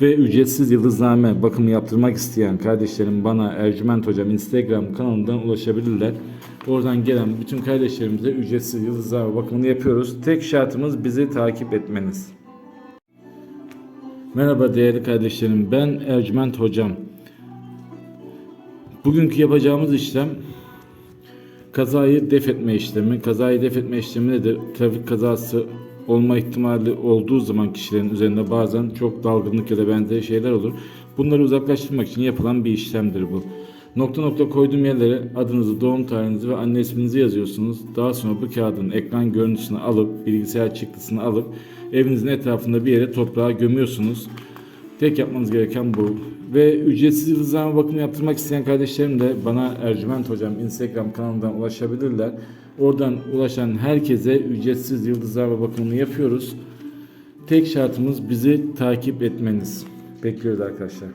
Ve ücretsiz yıldızname bakımı yaptırmak isteyen kardeşlerim bana Ercüment Hocam Instagram kanalından ulaşabilirler. Oradan gelen bütün kardeşlerimize ücretsiz yıldızname bakımını yapıyoruz. Tek şartımız bizi takip etmeniz. Merhaba değerli kardeşlerim ben Ercüment Hocam. Bugünkü yapacağımız işlem kazayı def etme işlemi. Kazayı def etme işlemi de trafik kazası olma ihtimali olduğu zaman kişilerin üzerinde bazen çok dalgınlık ya da benzeri şeyler olur. Bunları uzaklaştırmak için yapılan bir işlemdir bu. Nokta nokta koyduğum yerlere adınızı, doğum tarihinizi ve anne isminizi yazıyorsunuz. Daha sonra bu kağıdın ekran görüntüsünü alıp, bilgisayar çıktısını alıp evinizin etrafında bir yere toprağa gömüyorsunuz. Tek yapmanız gereken bu. Ve ücretsiz yıldızlama bakımı yaptırmak isteyen kardeşlerim de bana Ercüment Hocam Instagram kanalından ulaşabilirler. Oradan ulaşan herkese ücretsiz yıldızlama bakımını yapıyoruz. Tek şartımız bizi takip etmeniz. Bekliyoruz arkadaşlar.